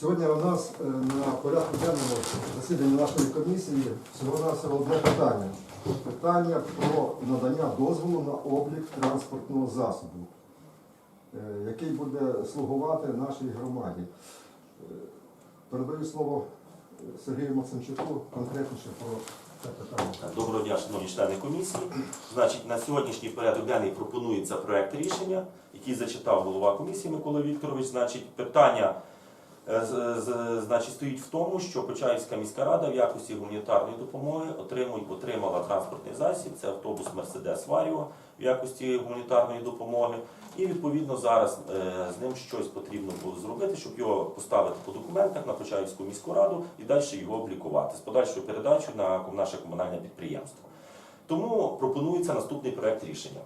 Сьогодні у нас е, на порядку денному засідання нашої комісії всього-навсього одне питання. Питання про надання дозволу на облік транспортного засобу, е, який буде слугувати нашій громаді. Е, Передаю слово Сергію Максимчуку конкретніше про це питання. Доброго дня, шановні члени комісії. Значить, на сьогоднішній порядок денний пропонується проект рішення, який зачитав голова комісії Микола Вікторович. Значить, питання значить, стоїть в тому, що Почаївська міська рада в якості гуманітарної допомоги отримує, отримала транспортний засіб, це автобус Мерседес Варіо в якості гуманітарної допомоги. І відповідно зараз е, з ним щось потрібно було зробити, щоб його поставити по документах на Почаївську міську раду і далі його облікувати з подальшою передачею на наше комунальне підприємство. Тому пропонується наступний проект рішення.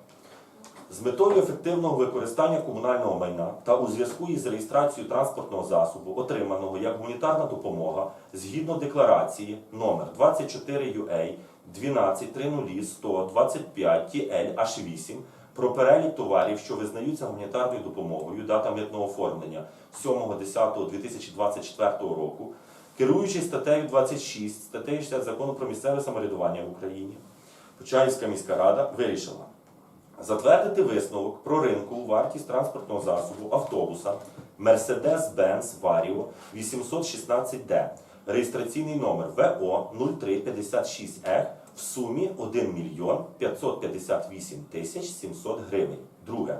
З метою ефективного використання комунального майна та у зв'язку із реєстрацією транспортного засобу, отриманого як гуманітарна допомога, згідно декларації номер 24 UA 1230125 TL H8 про перелік товарів, що визнаються гуманітарною допомогою, дата митного оформлення 7.10.2024 року, керуючись статтею 26, статтею 60 закону про місцеве самоврядування в Україні, Почаївська міська рада вирішила затвердити висновок про ринкову вартість транспортного засобу автобуса Mercedes-Benz Vario 816D, реєстраційний номер ВО 0356Е в сумі 1 мільйон 558 тисяч 700 гривень. Друге.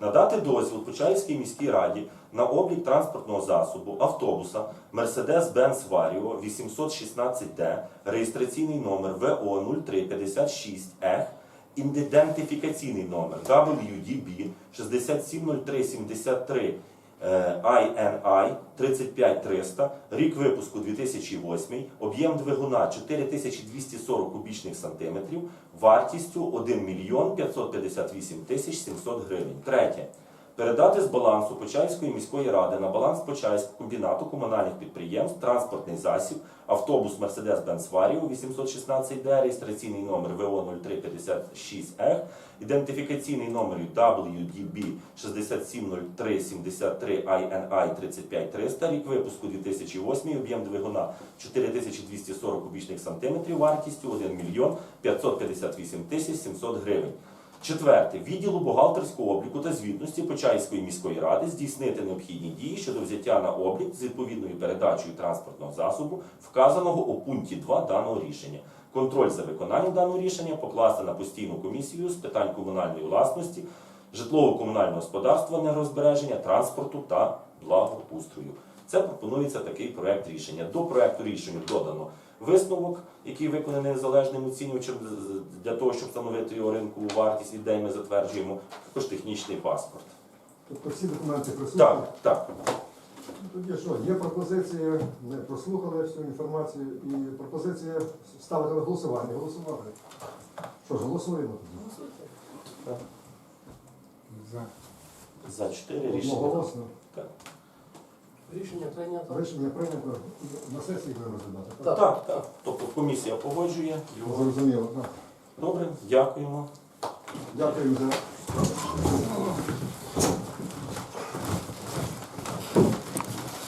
Надати дозвіл Почаївській міській раді на облік транспортного засобу автобуса Mercedes-Benz Vario 816D, реєстраційний номер ВО 0356Е ідентифікаційний номер WDB 670373 е, INI 35300, рік випуску 2008, об'єм двигуна 4240 кубічних сантиметрів, вартістю 1 мільйон 558 тисяч 700 гривень. Третє. Передати з балансу Почаївської міської ради на баланс Почаївського комбінату комунальних підприємств транспортний засіб, автобус Mercedes-Benz Vario 816D, реєстраційний номер ВО 0356F, ідентифікаційний номер WDB 670373 INI 35300, рік випуску 2008, об'єм двигуна 4240 кубічних сантиметрів, вартістю 1 мільйон 558 тисяч 700 гривень. Четверте, відділу бухгалтерського обліку та звітності Почаївської міської ради здійснити необхідні дії щодо взяття на облік з відповідною передачею транспортного засобу, вказаного у пункті 2 даного рішення. Контроль за виконанням даного рішення покласти на постійну комісію з питань комунальної власності, житлово-комунального господарства, нерозбереження, транспорту та благоустрою. Це пропонується такий проект рішення. До проекту рішення додано висновок, який виконаний незалежним оцінювачем для того, щоб встановити його ринкову вартість, від де ми затверджуємо, також технічний паспорт. Тобто всі документи присутні. Так, так. Ну, Тоді що, є пропозиції, ми прослухали всю інформацію і пропозиція ставити на голосування. Голосувати. Що ж, голосуємо тоді. За чотири рішення. Одноголосно. Так. Рішення прийнято. Рішення прийнято на сесії будемо розглядати. Так. Так, так. Тобто комісія погоджує його. Зрозуміло. так. Добре, дякуємо. Дякую за